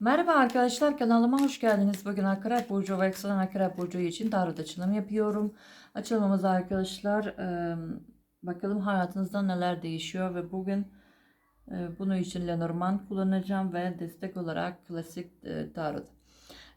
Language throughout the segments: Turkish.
Merhaba arkadaşlar kanalıma hoş geldiniz. Bugün Akrep Burcu ve Yükselen Akrep Burcu için tarot açılımı yapıyorum. Açılımımız arkadaşlar bakalım hayatınızda neler değişiyor ve bugün bunun için Lenormand kullanacağım ve destek olarak klasik tarot.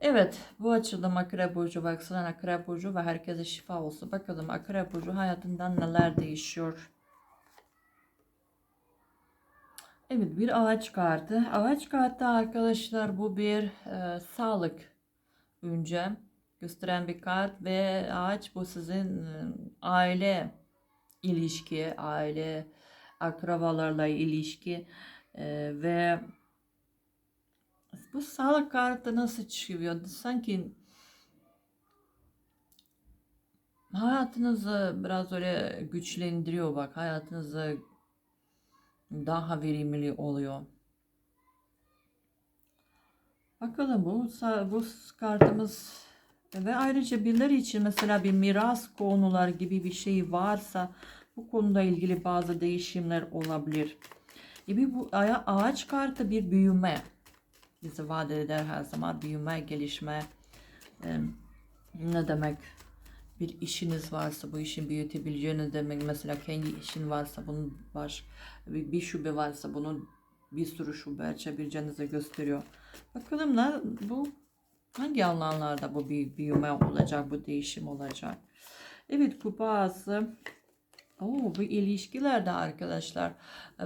Evet bu açılım Akrep Burcu ve Yükselen Akrep Burcu ve herkese şifa olsun. Bakalım Akrep Burcu hayatından neler değişiyor. Evet bir ağaç kartı. Ağaç kartı arkadaşlar bu bir e, sağlık önce gösteren bir kart ve ağaç bu sizin e, aile ilişki, aile akrabalarla ilişki e, ve bu sağlık kartı nasıl çıkıyor? Sanki hayatınızı biraz öyle güçlendiriyor bak hayatınızı daha verimli oluyor. Bakalım bu bu kartımız ve ayrıca birileri için mesela bir miras konular gibi bir şey varsa bu konuda ilgili bazı değişimler olabilir. Gibi bu ağaç kartı bir büyüme bizi vaat eder her zaman büyüme, gelişme. ne demek? Bir işiniz varsa bu işin büyütebileceğini demek mesela kendi işin varsa bunun baş bir, bir şube varsa bunun bir sürü şube açabileceğinizi gösteriyor. Bakalım ne bu hangi alanlarda bu bir büyüme olacak, bu değişim olacak. Evet kupası Oo, bu ilişkilerde arkadaşlar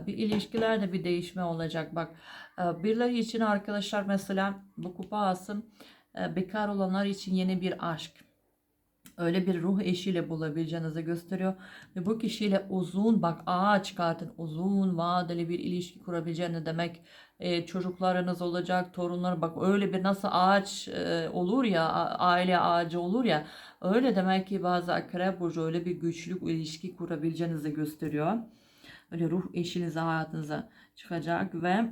bir ilişkilerde bir değişme olacak. Bak birileri için arkadaşlar mesela bu kupası bekar olanlar için yeni bir aşk öyle bir ruh eşiyle bulabileceğinizi gösteriyor. Ve bu kişiyle uzun bak ağa çıkartın uzun vadeli bir ilişki kurabileceğini demek e, çocuklarınız olacak torunlar bak öyle bir nasıl ağaç e, olur ya aile ağacı olur ya öyle demek ki bazı akrep burcu öyle bir güçlü ilişki kurabileceğinizi gösteriyor. Öyle ruh eşiniz hayatınıza çıkacak ve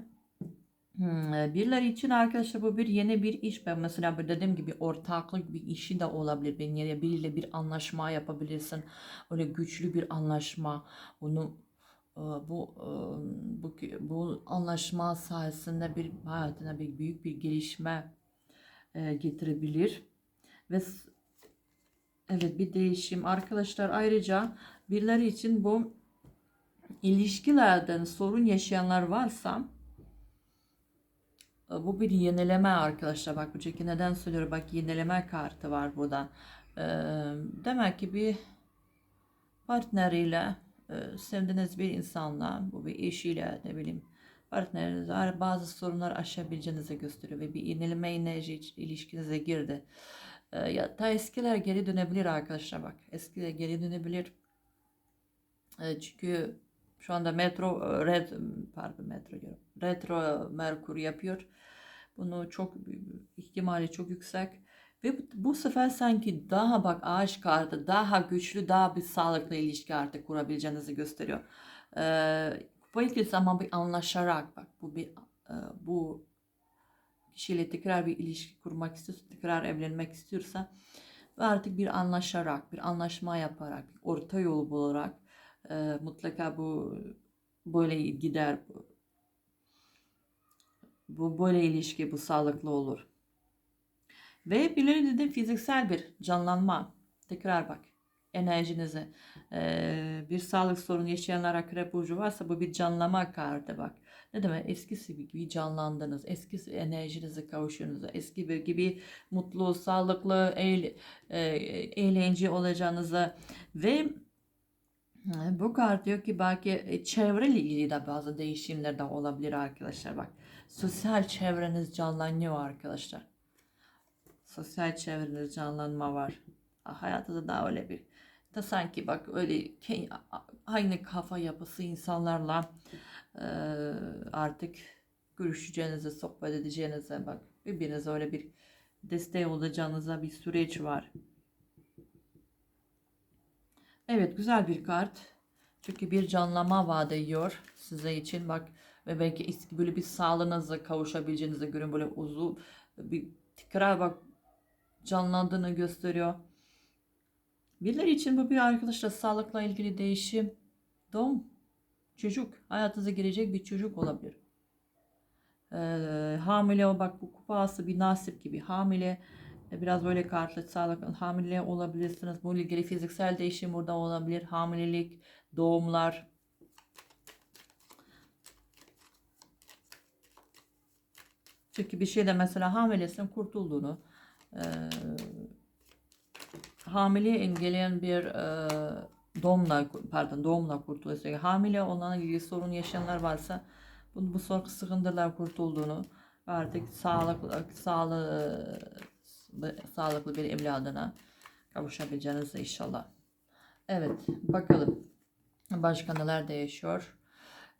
Hmm, e, birileri için arkadaşlar bu bir yeni bir iş. Ben mesela dediğim gibi ortaklık bir işi de olabilir. Ben yine biriyle bir anlaşma yapabilirsin. Öyle güçlü bir anlaşma. Bunu e, bu e, bu bu anlaşma sayesinde bir hayatına bir büyük bir gelişme getirebilir ve evet bir değişim arkadaşlar ayrıca birileri için bu ilişkilerden sorun yaşayanlar varsa bu bir yenileme arkadaşlar. Bak bu çeki neden söylüyorum? Bak yenileme kartı var burada. Ee, demek ki bir partneriyle e, sevdiğiniz bir insanla, bu bir eşiyle ne bileyim partneriniz var. Bazı sorunlar aşabileceğinizi gösteriyor ve bir yenileme enerji ilişkinize girdi. Ee, ya ta eskiler geri dönebilir arkadaşlar bak. Eskiler geri dönebilir. Ee, çünkü şu anda metro red pardon metro diyorum. Retro Merkür yapıyor. Bunu çok ihtimali çok yüksek. Ve bu, bu sefer sanki daha bak ağaç kartı daha güçlü daha bir sağlıklı ilişki artık kurabileceğinizi gösteriyor. Ee, bu ilgili ama bir anlaşarak bak bu bir e, bu kişiyle tekrar bir ilişki kurmak istiyorsa tekrar evlenmek istiyorsa ve artık bir anlaşarak bir anlaşma yaparak orta yolu bularak e, mutlaka bu böyle gider bu böyle ilişki bu sağlıklı olur. Ve birileri de fiziksel bir canlanma. Tekrar bak enerjinizi. Ee, bir sağlık sorunu yaşayanlar akrep burcu varsa bu bir canlama kartı bak. Ne demek? Eskisi gibi canlandınız. Eski enerjinizi kavuşuyorsunuz. Eski bir gibi mutlu, sağlıklı, eğl e, eğlence olacağınızı ve bu kart diyor ki belki çevreyle ilgili de bazı değişimler de olabilir arkadaşlar bak. Sosyal çevreniz canlanıyor arkadaşlar. Sosyal çevreniz canlanma var. Hayatınızda da öyle bir da sanki bak öyle aynı kafa yapısı insanlarla artık görüşeceğinize, sohbet edeceğinize bak birbirinize öyle bir destek olacağınıza bir süreç var. Evet güzel bir kart. Çünkü bir canlama vaat ediyor size için. Bak ve belki böyle bir sağlığınıza kavuşabileceğinize göre böyle uzun bir tekrar bak canlandığını gösteriyor. Birileri için bu bir arkadaşlar sağlıkla ilgili değişim. Doğum. Çocuk. Hayatınıza girecek bir çocuk olabilir. Ee, hamile o bak bu kupası bir nasip gibi hamile e, biraz böyle kartlı sağlık hamile olabilirsiniz. Bununla ilgili fiziksel değişim burada olabilir. Hamilelik, doğumlar. Çünkü bir şeyde mesela hamilesin kurtulduğunu e, hamile engelleyen bir e, doğumla pardon doğumla kurtuluyorsa hamile olan ilgili sorun yaşayanlar varsa bu, bu sorun sıkıntılar kurtulduğunu artık sağlıklı sağlığı sağlıklı bir evladına kavuşabileceğinizi inşallah. Evet bakalım başka neler değişiyor.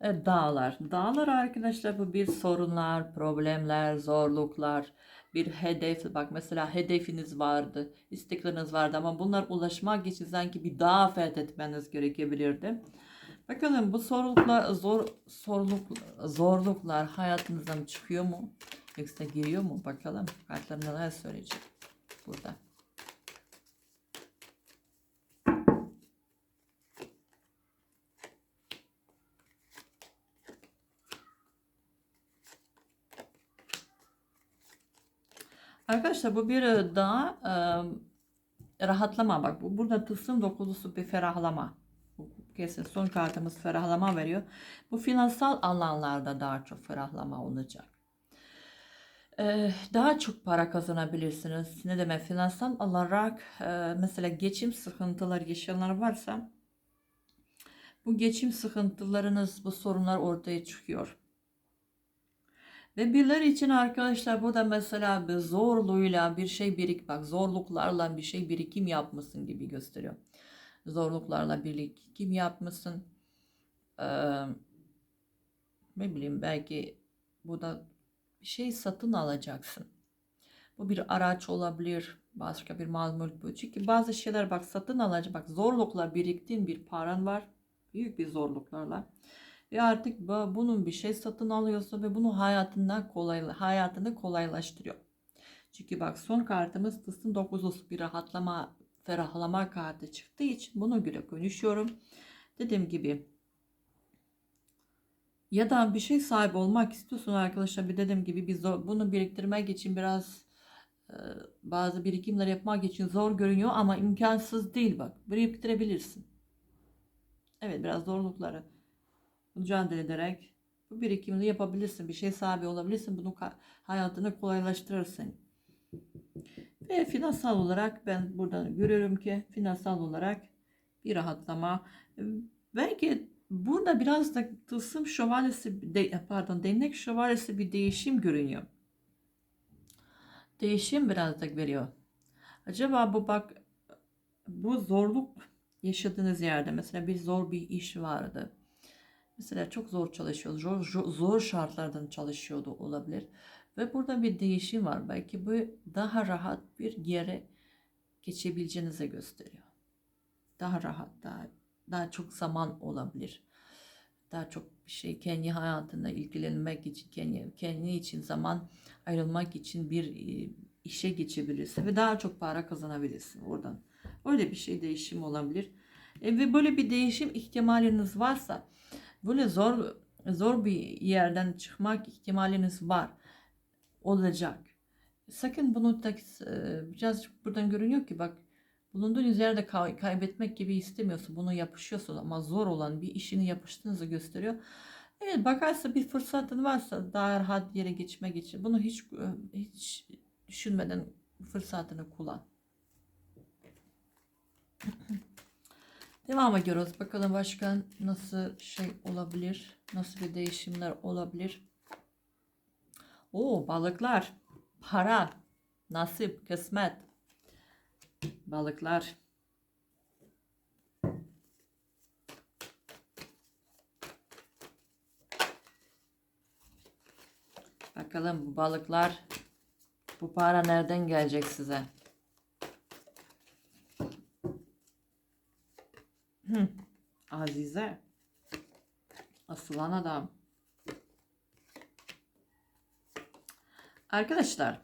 E, dağlar. Dağlar arkadaşlar bu bir sorunlar, problemler, zorluklar, bir hedef. Bak mesela hedefiniz vardı, istekleriniz vardı ama bunlar ulaşmak için sanki bir dağ fethetmeniz gerekebilirdi. Bakalım bu zorluklar, zor, zorluk, zorluklar hayatınızdan çıkıyor mu? Yoksa giriyor mu? Bakalım kartlar neler söyleyecek burada. Arkadaşlar bu bir daha e, rahatlama bak. Bu burada tılsım dokuzusu bir ferahlama. Kesin son kartımız ferahlama veriyor. Bu finansal alanlarda daha çok ferahlama olacak. Daha çok para kazanabilirsiniz. Ne demek finansal olarak mesela geçim sıkıntıları yaşayanlar varsa bu geçim sıkıntılarınız bu sorunlar ortaya çıkıyor. Ve birileri için arkadaşlar bu da mesela bir zorluğuyla bir şey birik bak zorluklarla bir şey birikim yapmasın gibi gösteriyor. Zorluklarla birikim yapmasın. Ee, ne bileyim belki bu da bir şey satın alacaksın. Bu bir araç olabilir. Başka bir mal mülk bu. Çünkü bazı şeyler bak satın alacak. Bak zorlukla biriktiğin bir paran var. Büyük bir zorluklarla. Ve artık bunun bir şey satın alıyorsa ve bunu hayatından kolay, hayatını kolaylaştırıyor. Çünkü bak son kartımız tısın 9 bir rahatlama, ferahlama kartı çıktığı için bunu göre konuşuyorum. Dediğim gibi ya da bir şey sahibi olmak istiyorsun arkadaşlar bir dediğim gibi biz bunu biriktirmek için biraz e, bazı birikimler yapmak için zor görünüyor ama imkansız değil bak biriktirebilirsin. Evet biraz zorlukları mücadele ederek bu birikimini yapabilirsin. Bir şey sahibi olabilirsin. Bunu hayatını kolaylaştırırsın. Ve finansal olarak ben buradan görüyorum ki finansal olarak bir rahatlama. Belki burada biraz da tılsım şövalyesi, de, pardon değnek şövalyesi bir değişim görünüyor. Değişim biraz da veriyor. Acaba bu bak bu zorluk yaşadığınız yerde mesela bir zor bir iş vardı Mesela çok zor çalışıyor, zor, zor şartlardan çalışıyordu olabilir. Ve burada bir değişim var. Belki bu daha rahat bir yere geçebileceğinize gösteriyor. Daha rahat, daha, daha çok zaman olabilir. Daha çok bir şey kendi hayatında ilgilenmek için, kendi, kendi için zaman ayrılmak için bir e, işe geçebilirsin ve daha çok para kazanabilirsin oradan. Öyle bir şey değişim olabilir. E, ve böyle bir değişim ihtimaliniz varsa böyle zor zor bir yerden çıkmak ihtimaliniz var olacak. Sakın bunu da e, biraz buradan görünüyor ki bak bulunduğunuz yerde kay- kaybetmek gibi istemiyorsun. Bunu yapışıyorsun ama zor olan bir işini yapıştığınızı gösteriyor. Evet bakarsa bir fırsatın varsa daha rahat yere geçmek için bunu hiç e, hiç düşünmeden fırsatını kullan. Devam ediyoruz. Bakalım başka nasıl şey olabilir? Nasıl bir değişimler olabilir? Oo balıklar. Para. Nasip. Kısmet. Balıklar. Bakalım bu balıklar bu para nereden gelecek size? Hı. Azize. Asılan adam. Arkadaşlar.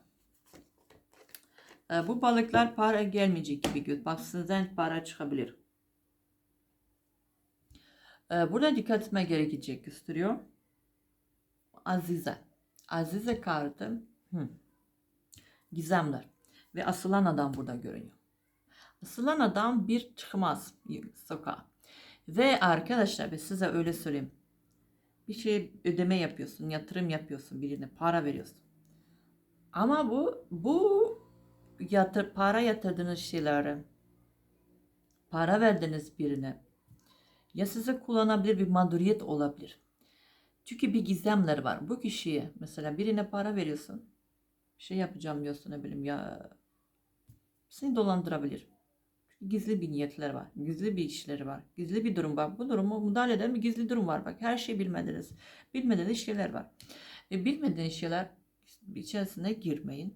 E, bu balıklar para gelmeyecek gibi göz. Bak sizden para çıkabilir. E, burada dikkat etme gerekecek gösteriyor. Azize. Azize kartı hı, gizemler ve asılan adam burada görünüyor. Asılan adam bir çıkmaz sokağa. Ve arkadaşlar ben size öyle söyleyeyim. Bir şey ödeme yapıyorsun, yatırım yapıyorsun birine, para veriyorsun. Ama bu bu yatır, para yatırdığınız şeyleri, para verdiniz birine ya size kullanabilir bir mağduriyet olabilir. Çünkü bir gizemler var. Bu kişiye mesela birine para veriyorsun. Bir şey yapacağım diyorsun ne bileyim ya. Seni dolandırabilir. Gizli bir niyetler var. Gizli bir işleri var. Gizli bir durum var. Bu durumu müdahale eden bir gizli durum var. Bak her şey bilmediniz. Bilmediğiniz şeyler var. Ve bilmediğiniz şeyler içerisine girmeyin.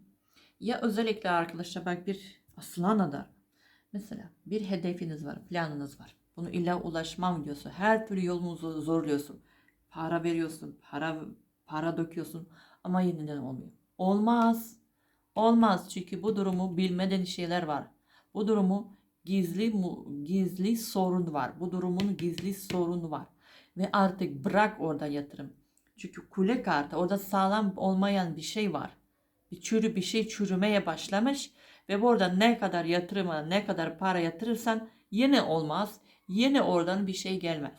Ya özellikle arkadaşlar bak bir aslan adar. Mesela bir hedefiniz var, planınız var. Bunu illa ulaşmam diyorsun. Her türlü yolumuzu zorluyorsun. Para veriyorsun, para para döküyorsun ama yeniden olmuyor. Olmaz. Olmaz çünkü bu durumu bilmeden şeyler var. Bu durumu gizli gizli sorun var. Bu durumun gizli sorunu var. Ve artık bırak orada yatırım. Çünkü kule kartı orada sağlam olmayan bir şey var. Bir çürü bir şey çürümeye başlamış ve burada ne kadar yatırıma ne kadar para yatırırsan yine olmaz. Yine oradan bir şey gelmez.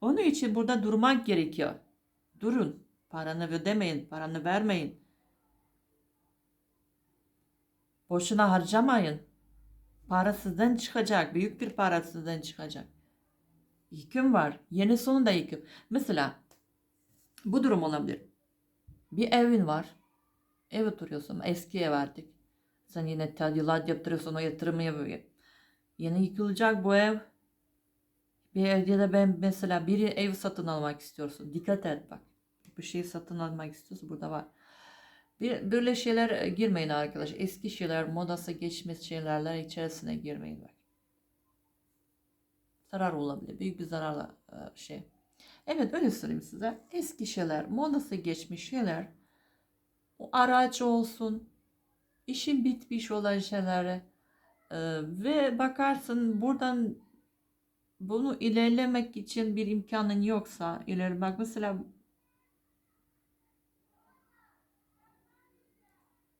Onun için burada durmak gerekiyor. Durun. Paranı ödemeyin, paranı vermeyin. Boşuna harcamayın. Para sizden çıkacak. Büyük bir para sizden çıkacak. Yıkım var. Yeni sonunda yıkım. Mesela bu durum olabilir. Bir evin var. Ev oturuyorsun. Eski ev artık. Sen yine tadilat yaptırıyorsun. O yatırımı yapıyor. Yeni yıkılacak bu ev. Bir ev ya da ben mesela bir ev satın almak istiyorsun. Dikkat et bak. Bir şey satın almak istiyorsun. Burada var. Bir, böyle şeyler girmeyin arkadaş. Eski şeyler, modası geçmiş şeylerler içerisine girmeyin bak. Zarar olabilir. Büyük bir zararla e, şey. Evet öyle söyleyeyim size. Eski şeyler, modası geçmiş şeyler. O araç olsun. işin bitmiş olan şeylere. e, ve bakarsın buradan bunu ilerlemek için bir imkanın yoksa ileri bak mesela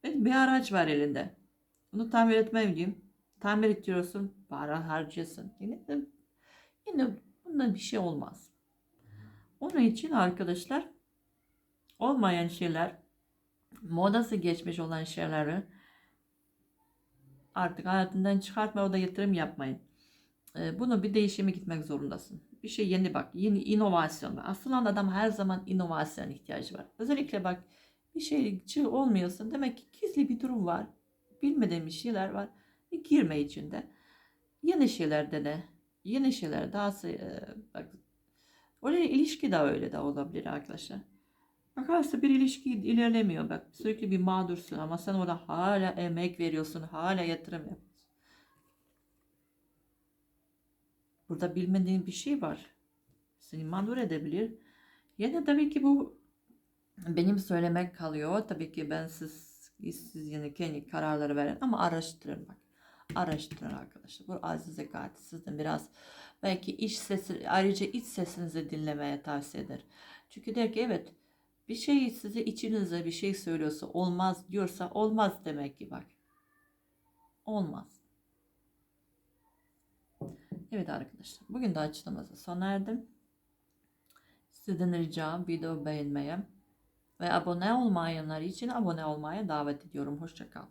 Bir araç var elinde. Bunu tamir etmem diyeyim. Tamir ettiriyorsun, para harcıyorsun. Yine yine bundan bir şey olmaz. Onun için arkadaşlar olmayan şeyler, modası geçmiş olan şeyleri artık hayatından çıkartma, o da yatırım yapmayın. Ee, Bunu bir değişime gitmek zorundasın. Bir şey yeni bak, yeni inovasyon var. Aslında adam her zaman inovasyon ihtiyacı var. Özellikle bak bir şeyci olmuyorsun. Demek ki gizli bir durum var. Bilmediğin bir şeyler var. E, girme içinde. Yeni şeyler dene. Yeni şeyler daha e, bak Öyle ilişki de öyle de olabilir arkadaşlar. Bakarsa bir ilişki ilerlemiyor bak. Sürekli bir mağdursun ama sen orada hala emek veriyorsun. Hala yatırım yapıyorsun. Burada bilmediğin bir şey var. Seni mağdur edebilir. Yine tabii ki bu benim söylemek kalıyor. Tabii ki ben siz, siz yine kendi kararları verin ama araştırın bak. Araştırın arkadaşlar. Bu aziz zekatı sizden biraz belki iç sesi ayrıca iç sesinizi dinlemeye tavsiye eder. Çünkü der ki evet bir şey size içinizde bir şey söylüyorsa olmaz diyorsa olmaz demek ki bak. Olmaz. Evet arkadaşlar bugün de açıklaması sona erdim. Sizden ricam video beğenmeye ve abone olmayanlar için abone olmaya davet ediyorum. Hoşçakal.